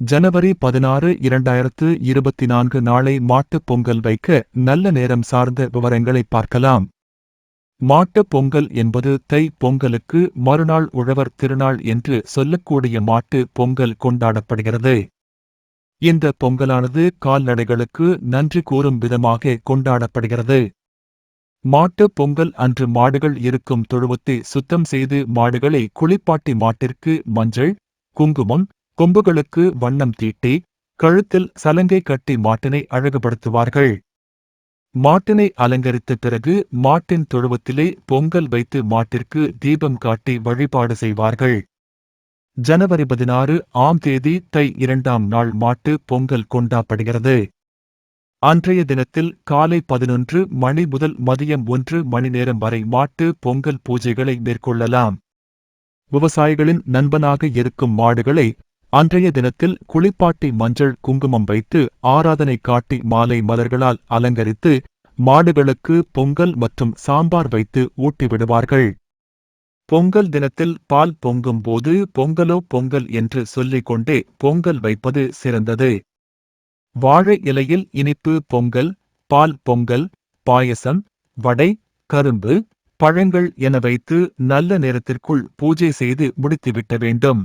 ஜனவரி பதினாறு இரண்டாயிரத்து இருபத்தி நான்கு நாளை மாட்டுப் பொங்கல் வைக்க நல்ல நேரம் சார்ந்த விவரங்களை பார்க்கலாம். மாட்டுப் பொங்கல் என்பது தை பொங்கலுக்கு மறுநாள் உழவர் திருநாள் என்று சொல்லக்கூடிய மாட்டு பொங்கல் கொண்டாடப்படுகிறது. இந்த பொங்கலானது கால்நடைகளுக்கு நன்றி கூறும் விதமாக கொண்டாடப்படுகிறது. மாட்டுப் பொங்கல் அன்று மாடுகள் இருக்கும் தொழுவத்தை சுத்தம் செய்து மாடுகளை குளிப்பாட்டி மாட்டிற்கு மஞ்சள் குங்குமம் கொம்புகளுக்கு வண்ணம் தீட்டி கழுத்தில் சலங்கை கட்டி மாட்டினை அழகுபடுத்துவார்கள். மாட்டினை அலங்கரித்த பிறகு மாட்டின் தொழுவத்திலே பொங்கல் வைத்து மாட்டிற்கு தீபம் காட்டி வழிபாடு செய்வார்கள். ஜனவரி பதினாறு ஆம் தேதி தை இரண்டாம் நாள் மாட்டு பொங்கல் கொண்டாடப்படுகிறது. அன்றைய தினத்தில் காலை பதினொன்று மணி முதல் மதியம் ஒன்று மணி நேரம் வரை மாட்டு பொங்கல் பூஜைகளை மேற்கொள்ளலாம். விவசாயிகளின் நண்பனாக இருக்கும் மாடுகளை அன்றைய தினத்தில் குளிப்பாட்டி மஞ்சள் குங்குமம் வைத்து ஆராதனை காட்டி மாலை மலர்களால் அலங்கரித்து மாடுகளுக்கு பொங்கல் மற்றும் சாம்பார் வைத்து ஊட்டிவிடுவார்கள். பொங்கல் தினத்தில் பால் பொங்கும் போது பொங்கலோ பொங்கல் என்று சொல்லிக் கொண்டே பொங்கல் வைப்பது சிறந்தது. வாழை இலையில் இனிப்பு பொங்கல் பால் பொங்கல் பாயசம் வடை கரும்பு பழங்கள் என வைத்து நல்ல நேரத்திற்குள் பூஜை செய்து முடித்துவிட்ட வேண்டும்.